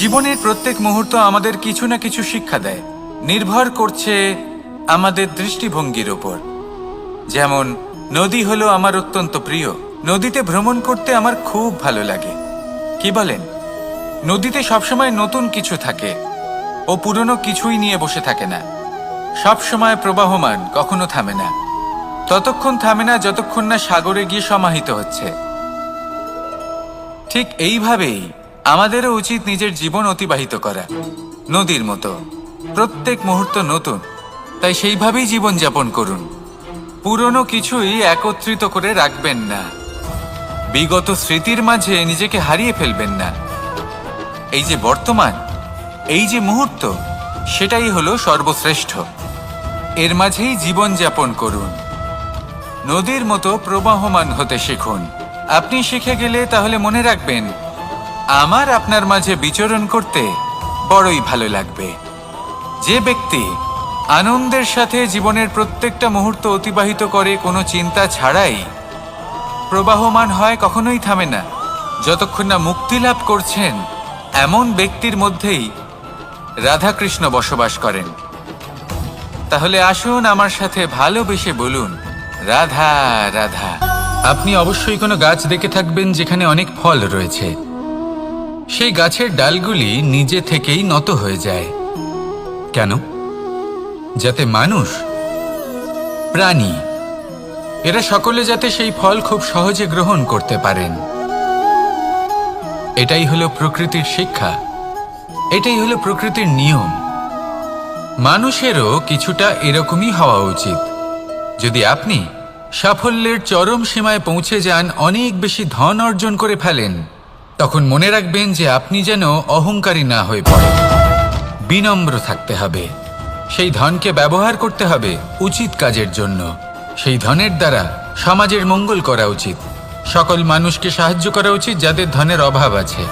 জীবনের প্রত্যেক মুহূর্ত আমাদের কিছু না কিছু শিক্ষা দেয়। নির্ভর করছে আমাদের দৃষ্টিভঙ্গির ওপর যেমন, নদী হলো আমার অত্যন্ত প্রিয়। নদীতে ভ্রমণ করতে আমার খুব ভালো লাগে। কি বলেন? নদীতে সবসময় নতুন কিছু থাকে ও পুরনো কিছুই নিয়ে বসে থাকে না। সবসময় প্রবাহমান, কখনো থামে না। ততক্ষণ থামে না যতক্ষণ না সাগরে গিয়ে সমাহিত হচ্ছে। ঠিক এইভাবেই আমাদেরও উচিত নিজের জীবন অতিবাহিত করা। নদীর মতো। প্রত্যেক মুহূর্ত নতুন। তাই সেইভাবেই জীবন যাপন করুন। পুরনো কিছুই একত্রিত করে রাখবেন না। বিগত স্মৃতির মাঝে নিজেকে হারিয়ে ফেলবেন না। এই যে বর্তমান, এই যে মুহূর্ত, সেটাই হলো সর্বশ্রেষ্ঠ। এর মাঝেই জীবন যাপন করুন। নদীর মতো প্রবাহমান হতে শিখুন। আপনি শিখে গেলে তাহলে মনে রাখবেন আমার আপনার মাঝে বিচরণ করতে বড়ই ভালো লাগবে। যে ব্যক্তি আনন্দের সাথে জীবনের প্রত্যেকটা মুহূর্ত অতিবাহিত করে কোনো চিন্তা ছাড়াই প্রবাহমান হয় কখনোই থামে না। যতক্ষণ না মুক্তি লাভ করছেন এমন ব্যক্তির মধ্যেই রাধাকৃষ্ণ বসবাস করেন। তাহলে আসুন আমার সাথে ভালোবেসে বলুন, রাধা রাধা। আপনি অবশ্যই কোনো গাছ দেখে থাকবেন যেখানে অনেক ফল রয়েছে। সেই গাছের ডালগুলি নিজে থেকেই নত হয়ে যায়। কেন? যাতে মানুষ, প্রাণী, এরা সকলে যাতে সেই ফল খুব সহজে গ্রহণ করতে পারেন। এটাই হলো প্রকৃতির শিক্ষা। এটাই হলো প্রকৃতির নিয়ম। মানুষেরও কিছুটা এরকমই হওয়া উচিত। যদি আপনি সাফল্যের চরম সীমায় পৌঁছে যান, অনেক বেশি ধন অর্জন করে ফেলেন। তখন মনে রাখবেন যে আপনি যেন অহংকারী না হয়ে পড়েন। বিনম্র থাকতে হবে। সেই ধনকে ব্যবহার করতে হবে উচিত কাজের জন্য। সেই ধনের দ্বারা সমাজের মঙ্গল করা উচিত। সকল মানুষকে সাহায্য করা উচিত যাদের ধনের অভাব আছে।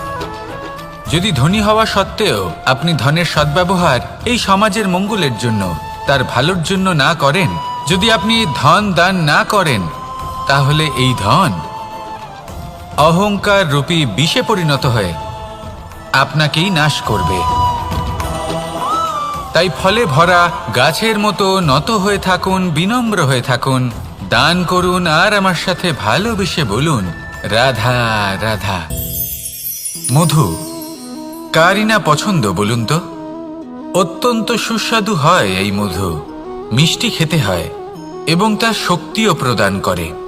যদি ধনী হওয়া সত্ত্বেও আপনি ধনের সদ্ব্যবহার এই সমাজের মঙ্গলের জন্য, তার ভালোর জন্য না করেন, যদি আপনি ধন দান না করেন, তাহলে এই ধন অহংকার রূপী বিষে পরিণত হয়ে আপনাকেই নাশ করবে। তাই ফলে ভরা গাছের মতো নত হয়ে থাকুন, বিনম্র হয়ে থাকুন, দান করুন আর আমার সাথে ভালোবেসে বলুন, রাধা রাধা। মধু, কারই না পছন্দ বলুন তো? অত্যন্ত সুস্বাদু হয় এই মধু, মিষ্টি খেতে হয় এবং তা শক্তিও প্রদান করে।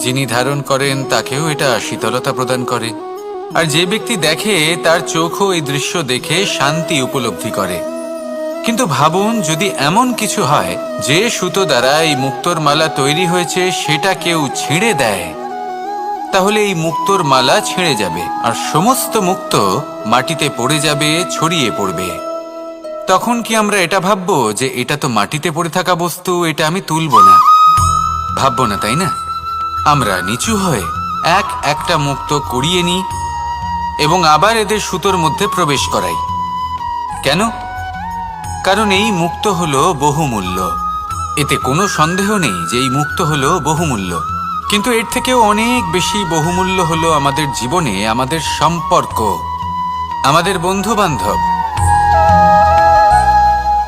যিনি ধারণ করেন তাকেও এটা শীতলতা প্রদান করে। আর যে ব্যক্তি দেখে, তার চোখও এই দৃশ্য দেখে শান্তি উপলব্ধি করে। কিন্তু ভাবুন, যদি এমন কিছু হয়, যে সুতো দ্বারা এই মুক্তোর মালা তৈরি হয়েছে, সেটা কেউ ছিঁড়ে দেয়। তাহলে এই মুক্তোর মালা ছিঁড়ে যাবে, আর সমস্ত মুক্ত মাটিতে পড়ে যাবে, ছড়িয়ে পড়বে। তখন কি আমরা এটা ভাববো যে এটা তো মাটিতে পড়ে থাকা বস্তু, এটা আমি তুলবো না? ভাববো না, তাই না? আমরা নিচু হয়ে এক একটা মুক্ত কুড়িয়ে নিই এবং আবার এদের সুতোর মধ্যে প্রবেশ করাই। কেন? কারণ এই মুক্ত হলো বহুমূল্য। এতে কোনো সন্দেহ নেই যে এই মুক্ত হলো বহুমূল্য। কিন্তু এর থেকেও অনেক বেশি বহুমূল্য হলো আমাদের জীবনে আমাদের সম্পর্ক, আমাদের বন্ধু বান্ধব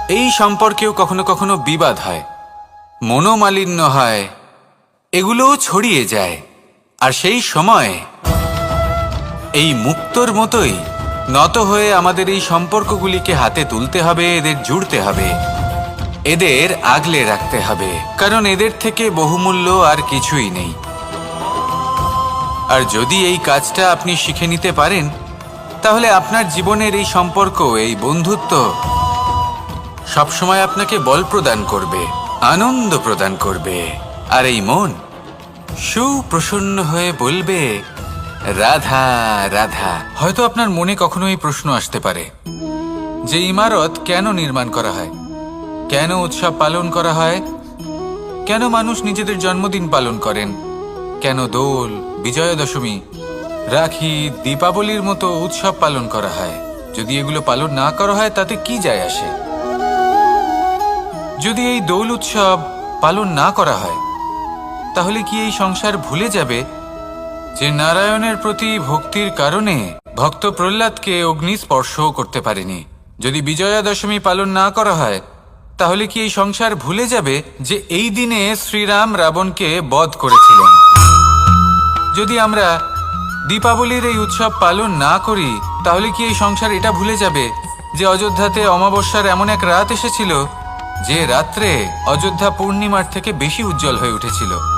এই সম্পর্কেও কখনো কখনো বিবাদ হয়, মনোমালিন্য হয় এগুলোও ছড়িয়ে যায়। আর সেই সময় এই মুক্তর মতোই নত হয়ে আমাদের এই সম্পর্কগুলিকে হাতে তুলতে হবে, এদের জুড়তে হবে, এদের আগলে রাখতে হবে, কারণ এদের থেকে বহুমূল্য আর কিছুই নেই। আর যদি এই কাজটা আপনি শিখে নিতে পারেন, তাহলে আপনার জীবনের এই সম্পর্ক, এই বন্ধুত্ব সবসময় আপনাকে বল প্রদান করবে, আনন্দ প্রদান করবে। আর এই মন সুপ্রসন্ন হয়ে বলবে, রাধা রাধা। হয়তো আপনার মনে কখনো এই প্রশ্ন আসতে পারে, যে ইমারত কেন নির্মাণ করা হয়? কেন উৎসব পালন করা হয়? কেন মানুষ নিজেদের জন্মদিন পালন করেন? কেন দোল বিজয়া দশমী রাখি, দীপাবলির মতো উৎসব পালন করা হয়? যদি এগুলো পালন না করা হয়, তাতে কি যায় আসে? যদি এই দোল উৎসব পালন না করা হয় তাহলে কি এই সংসার ভুলে যাবে? যে নারায়ণের প্রতি ভক্তির কারণে ভক্ত প্রহ্লাদকে অগ্নি স্পর্শও করতে পারেনি। যদি বিজয়া দশমী পালন না করা হয়, তাহলে কি এই সংসার ভুলে যাবে যে এই দিনে শ্রীরাম রাবণকে বধ করেছিলেন? যদি আমরা দীপাবলির এই উৎসব পালন না করি, তাহলে কি এই সংসার এটা ভুলে যাবে যে অযোধ্যাতে অমাবস্যার এমন এক রাত এসেছিল, যে রাত্রে অযোধ্যা পূর্ণিমার থেকে বেশি উজ্জ্বল হয়ে উঠেছিল?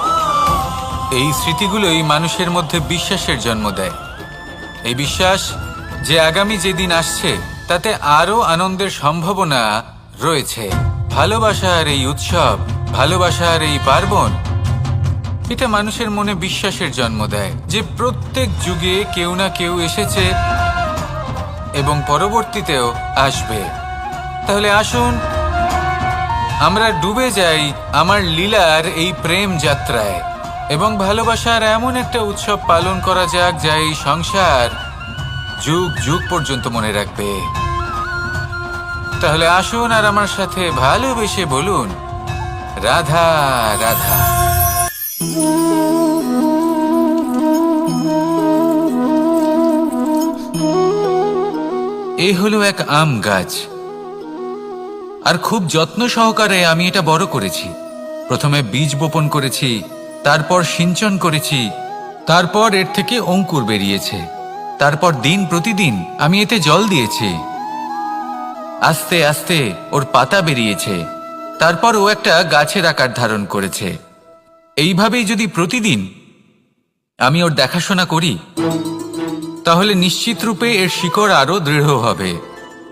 এই স্মৃতিগুলোই মানুষের মধ্যে বিশ্বাসের জন্ম দেয়। এই বিশ্বাস যে আগামী যেদিন আসছে, তাতে আরও আনন্দের সম্ভাবনা রয়েছে। ভালোবাসার এই উৎসব, ভালোবাসার এই পার্বণ, এটা মানুষের মনে বিশ্বাসের জন্ম দেয় যে প্রত্যেক যুগে কেউ না কেউ এসেছে এবং পরবর্তীতেও আসবে। তাহলে আসুন, আমরা ডুবে যাই আমার লীলার এই প্রেম যাত্রায়। এবং ভালোবাসার এমন একটা উৎসব পালন করা যাক যা এই সংসার যুগ যুগ পর্যন্ত মনে রাখবে। তাহলে আসুন আর আমার সাথে ভালোবেসে বলুন, রাধা রাধা। এই হলো এক আম গাছ। আর খুব যত্ন সহকারে আমি এটা বড় করেছি। প্রথমে বীজ বপন করেছি তারপর সিঞ্চন করেছি। তারপর এর থেকে অঙ্কুর বেরিয়েছে। তারপর দিন প্রতিদিন আমি এতে জল দিয়েছি। আস্তে আস্তে ওর পাতা বেরিয়েছে। তারপর ও একটা গাছের আকার ধারণ করেছে। এইভাবেই যদি প্রতিদিন আমি ওর দেখাশোনা করি, তাহলে নিশ্চিত রূপে এর শিকড় আরও দৃঢ় হবে।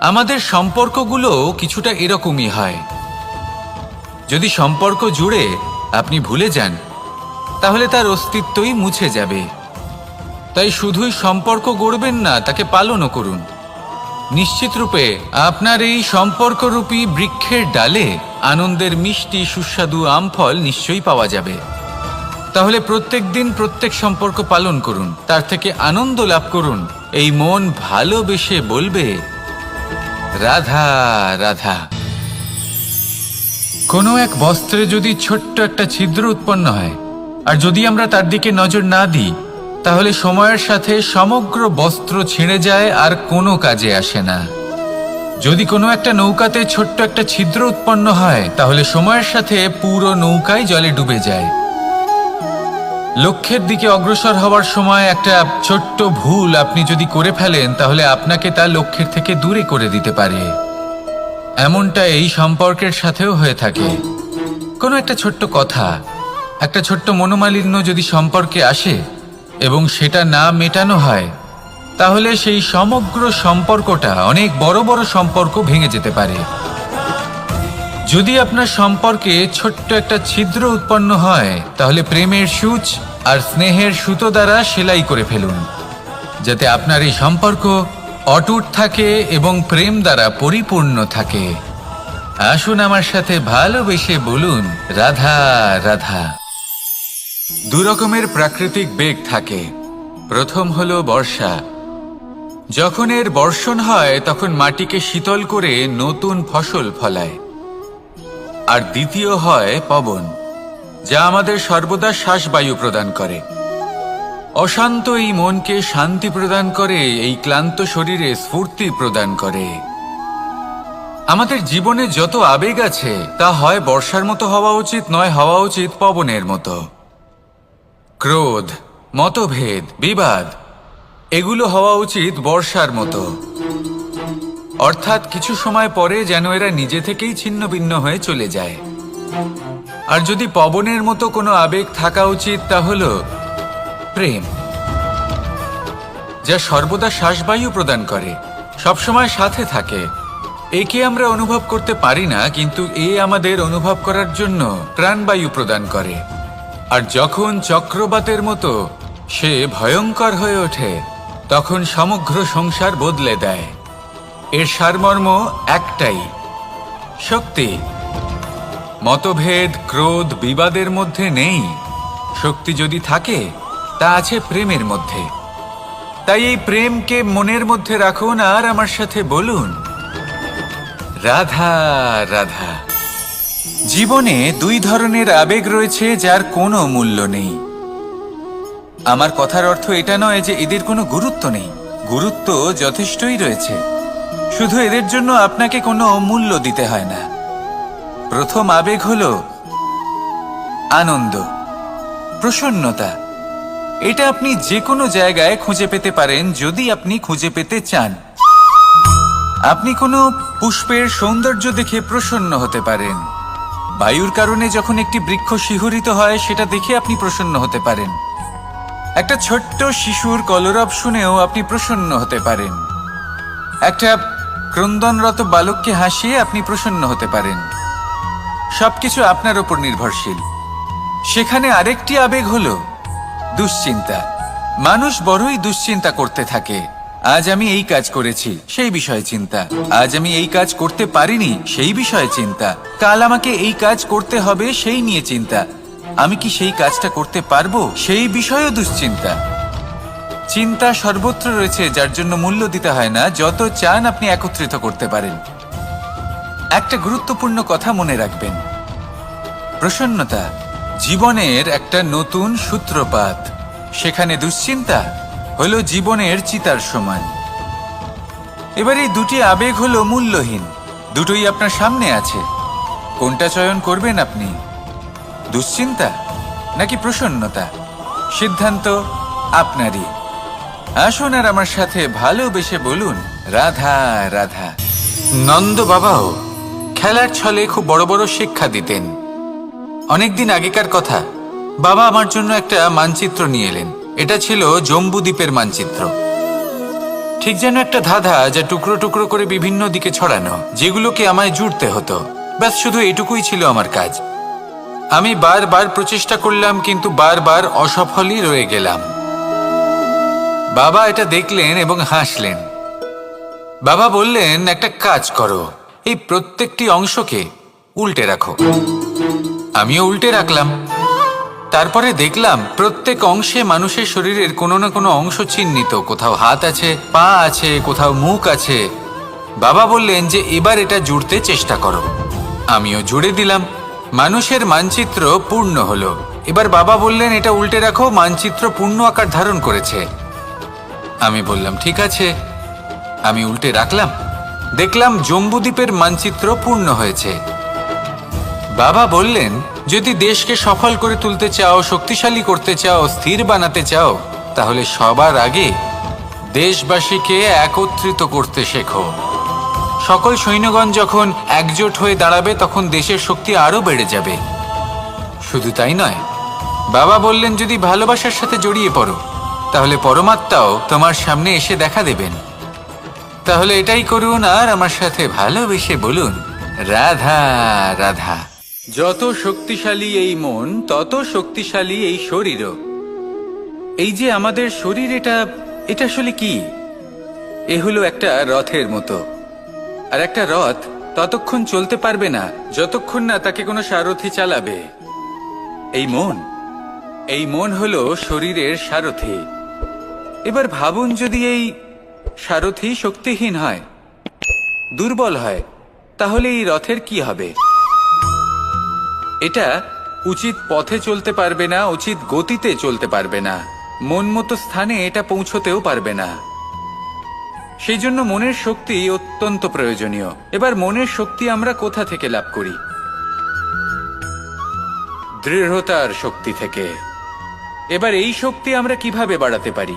আমাদের সম্পর্কগুলো কিছুটা এরকমই হয়। যদি সম্পর্ক জুড়ে আপনি ভুলে যান, তাহলে তার অস্তিত্বই মুছে যাবে। তাই শুধুই সম্পর্ক গড়বেন না, তাকে পালনও করুন। নিশ্চিত রূপে আপনার এই সম্পর্করূপী বৃক্ষের ডালে আনন্দের মিষ্টি, সুস্বাদু আম ফল নিশ্চয়ই পাওয়া যাবে। তাহলে প্রত্যেক দিন প্রত্যেক সম্পর্ক পালন করুন, তার থেকে আনন্দ লাভ করুন। এই মন ভালোবেসে বলবে রাধা রাধা। কোনো এক বস্ত্রে যদি ছোট্ট একটা ছিদ্র উৎপন্ন হয়, আর যদি আমরা তার দিকে নজর না দিই, তাহলে সময়ের সাথে সমগ্র বস্ত্র ছিঁড়ে যায় আর কোনো কাজে আসে না। যদি কোনো একটা নৌকাতে ছোট্ট একটা ছিদ্র উৎপন্ন হয়, তাহলে সময়ের সাথে পুরো নৌকাই জলে ডুবে যায়। লক্ষ্যের দিকে অগ্রসর হওয়ার সময় একটা ছোট্ট ভুল আপনি যদি করে ফেলেন, তাহলে আপনাকে তা লক্ষ্যের থেকে দূরে করে দিতে পারে। এমনটা এই সম্পর্কের সাথেও হয়ে থাকে। কোনো একটা ছোট্ট কথা, একটা ছোট্ট মনোমালিন্য যদি সম্পর্কে আসে এবং সেটা না মেটানো হয়, তাহলে সেই সমগ্র সম্পর্কটা অনেক বড় বড় সম্পর্ক ভেঙে যেতে পারে। যদি আপনার সম্পর্কে ছোট্ট একটা ছিদ্র উৎপন্ন হয়, তাহলে প্রেমের সূচ আর স্নেহের সুতো দ্বারা সেলাই করে ফেলুন, যাতে আপনার এই সম্পর্ক অটুট থাকে এবং প্রেম দ্বারা পরিপূর্ণ থাকে। আসুন আমার সাথে ভালোবেসে বলুন, রাধা রাধা। দু রকমের প্রাকৃতিক বেগ থাকে। প্রথম হলো বর্ষা। যখন এর বর্ষণ হয়, তখন মাটিকে শীতল করে নতুন ফসল ফলায়। আর দ্বিতীয় হয় পবন, যা আমাদের সর্বদা শ্বাসবায়ু প্রদান করে। অশান্ত এই মনকে শান্তি প্রদান করে, এই ক্লান্ত শরীরে স্ফূর্তি প্রদান করে। আমাদের জীবনে যত আবেগ আছে, তা হয় বর্ষার মতো হওয়া উচিত, নয় হওয়া উচিত পবনের মতো। ক্রোধ, মতভেদ, বিবাদ, এগুলো হওয়া উচিত বর্ষার মতো। অর্থাৎ কিছু সময় পরে যেন এরা নিজে থেকেই ছিন্ন ভিন্ন হয়ে চলে যায়। আর যদি পবনের মতো কোনো আবেগ থাকা উচিত তা হল প্রেম, যা সর্বদা শ্বাসবায়ু প্রদান করে, সবসময় সাথে থাকে। একে আমরা অনুভব করতে পারি না, কিন্তু এ আমাদের অনুভব করার জন্য প্রাণবায়ু প্রদান করে। আর যখন চক্রবাতের মতো সে ভয়ঙ্কর হয়ে ওঠে, তখন সমগ্র সংসার বদলে দেয়। এর সারমর্ম একটাই। শক্তি। মতভেদ, ক্রোধ, বিবাদের মধ্যে নেই। শক্তি যদি থাকে, তা আছে প্রেমের মধ্যে। তাই এই প্রেমকে মনের মধ্যে রাখুন আর আমার সাথে বলুন, রাধা রাধা। জীবনে দুই ধরনের আবেগ রয়েছে যার কোনো মূল্য নেই। আমার কথার অর্থ এটা নয় যে এদের কোনো গুরুত্ব নেই। গুরুত্ব যথেষ্টই রয়েছে। শুধু এদের জন্য আপনাকে কোনো মূল্য দিতে হয় না। প্রথম আবেগ হল আনন্দ, প্রসন্নতা। এটা আপনি যে কোনো জায়গায় খুঁজে পেতে পারেন যদি আপনি খুঁজে পেতে চান। আপনি কোনো পুষ্পের সৌন্দর্য দেখে প্রসন্ন হতে পারেন। বায়ুর কারণে যখন একটি বৃক্ষ শিহরিত হয়, সেটা দেখে আপনি প্রসন্ন হতে পারেন। একটা ছোট্ট শিশুর কলরব শুনেও আপনি প্রসন্ন হতে পারেন। একটা ক্রন্দনরত বালককে হাসিয়ে আপনি প্রসন্ন হতে পারেন। সবকিছু আপনার ওপর নির্ভরশীল। সেখানে আরেকটি আবেগ হলো দুশ্চিন্তা। মানুষ বড়ই দুশ্চিন্তা করতে থাকে। আজ আমি এই কাজ করেছি, সেই বিষয়ে চিন্তা। আজ আমি এই কাজ করতে পারিনি, সেই বিষয়ে চিন্তা। কাল আমাকে এই কাজ করতে হবে, সেই নিয়ে চিন্তা। আমি কি সেই কাজটা করতে পারব, সেই বিষয়েও দুশ্চিন্তা। চিন্তা সর্বত্র রয়েছে, যার জন্য মূল্য দিতে হয় না, যত চান আপনি একত্রিত করতে পারেন। একটা গুরুত্বপূর্ণ কথা মনে রাখবেন। প্রসন্নতা, জীবনের একটা নতুন সূত্রপাত। সেখানে দুশ্চিন্তা হল জীবনের চিতার সমান। এবার এই দুটি আবেগ হলো মূল্যহীন, দুটোই আপনার সামনে আছে। কোনটা চয়ন করবেন আপনি? দুশ্চিন্তা নাকি প্রসন্নতা? সিদ্ধান্ত আপনারই। আসুন আর আমার সাথে ভালোবেসে বলুন, রাধা রাধা। নন্দ বাবাও খেলার ছলে খুব বড় বড় শিক্ষা দিতেন। অনেকদিন আগেকার কথা, বাবা আমার জন্য একটা মানচিত্র নিয়ে এলেন। এটা ছিল জম্বু দ্বীপের মানচিত্র। ঠিক যেন একটা ধাঁধা যা টুকরো টুকরো করে বিভিন্ন দিকে ছড়ানো, যেগুলোকে আমায় জুড়তে হতো। ব্যাস, শুধু এটুকুই ছিল আমার কাজ। আমি বারবার প্রচেষ্টা করলাম, কিন্তু বারবার অসফলই রয়ে গেলাম। বাবা এটা দেখলেন এবং হাসলেন। বাবা বললেন, একটা কাজ করো, এই প্রত্যেকটি অংশকে উল্টে রাখো। আমিও উল্টে রাখলাম। তারপরে দেখলাম, প্রত্যেক অংশে মানুষের শরীরের কোনো না কোনো অংশ চিহ্নিত। কোথাও হাত আছে, পা আছে, কোথাও মুখ আছে। বাবা বললেন যে, এবার এটা জুড়তে চেষ্টা করো। আমিও জুড়ে দিলাম। মানুষের মানচিত্র পূর্ণ হলো। এবার বাবা বললেন, এটা উল্টে রাখো, মানচিত্র পূর্ণ আকার ধারণ করেছে। আমি বললাম, ঠিক আছে। আমি উল্টে রাখলাম। দেখলাম জম্বুদ্বীপের মানচিত্র পূর্ণ হয়েছে। বাবা বললেন, যদি দেশকে সফল করে তুলতে চাও, শক্তিশালী করতে চাও, স্থির বানাতে চাও, তাহলে সবার আগে দেশবাসীকে একত্রিত করতে শেখো। সকল সৈন্যগণ যখন একজোট হয়ে দাঁড়াবে, তখন দেশের শক্তি আরও বেড়ে যাবে। শুধু তাই নয়। বাবা বললেন, যদি ভালোবাসার সাথে জড়িয়ে পড়ো তাহলে পরমাত্মাও তোমার সামনে এসে দেখা দেবেন। তাহলে এটাই করুন আর আমার সাথে ভালোবেসে বলুন, রাধা রাধা। যত শক্তিশালী এই মন, তত শক্তিশালী এই শরীরও। এই যে আমাদের শরীর, এটা এটা আসলে কি? এ হলো একটা রথের মতো। আর একটা রথ ততক্ষণ চলতে পারবে না, যতক্ষণ না তাকে কোনো সারথি চালাবে। এই মন এই মন হলো শরীরের সারথি। এবার ভাবুন যদি এই সারথি শক্তিহীন হয়, দুর্বল হয়, তাহলে এই রথের কি হবে? এটা উচিত পথে চলতে পারবে না, উচিত গতিতে চলতে পারবে না। মন মতো স্থানে এটা পৌঁছতেও পারবে না। সেই জন্য মনের শক্তি অত্যন্ত প্রয়োজনীয়। এবার মনের শক্তি আমরা কোথা থেকে লাভ করি? দৃঢ়তার শক্তি থেকে। এবার এই শক্তি আমরা কীভাবে বাড়াতে পারি?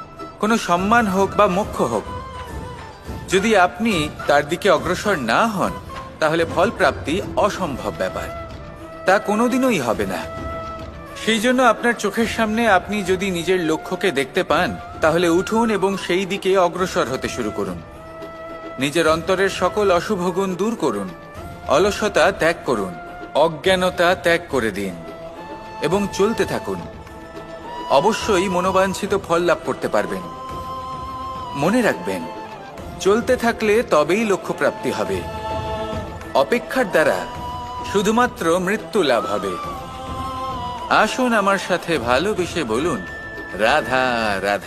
কোনো সম্মান হোক বা মোক্ষ হোক, যদি আপনি তার দিকে অগ্রসর না হন, তাহলে ফল প্রাপ্তি অসম্ভব ব্যাপার। তা কোনোদিনই হবে না। সেই জন্য আপনার চোখের সামনে আপনি যদি নিজের লক্ষ্যকে দেখতে পান, তাহলে উঠুন এবং সেই দিকে অগ্রসর হতে শুরু করুন। নিজের অন্তরের সকল অশুভ গুণ দূর করুন। অলসতা ত্যাগ করুন। অজ্ঞানতা ত্যাগ করে দিন। এবং চলতে থাকুন। অবশ্যই মনোবাঞ্ছিত ফল লাভ করতে পারবেন। মনে রাখবেন, চলতে থাকলে তবেই লক্ষ্যপ্রাপ্তি হবে। অপেক্ষার দ্বারা শুধুমাত্র মৃত্যু লাভ হবে। আসুন আমার সাথে ভালোবেসে বলুন। রাধা রাধা।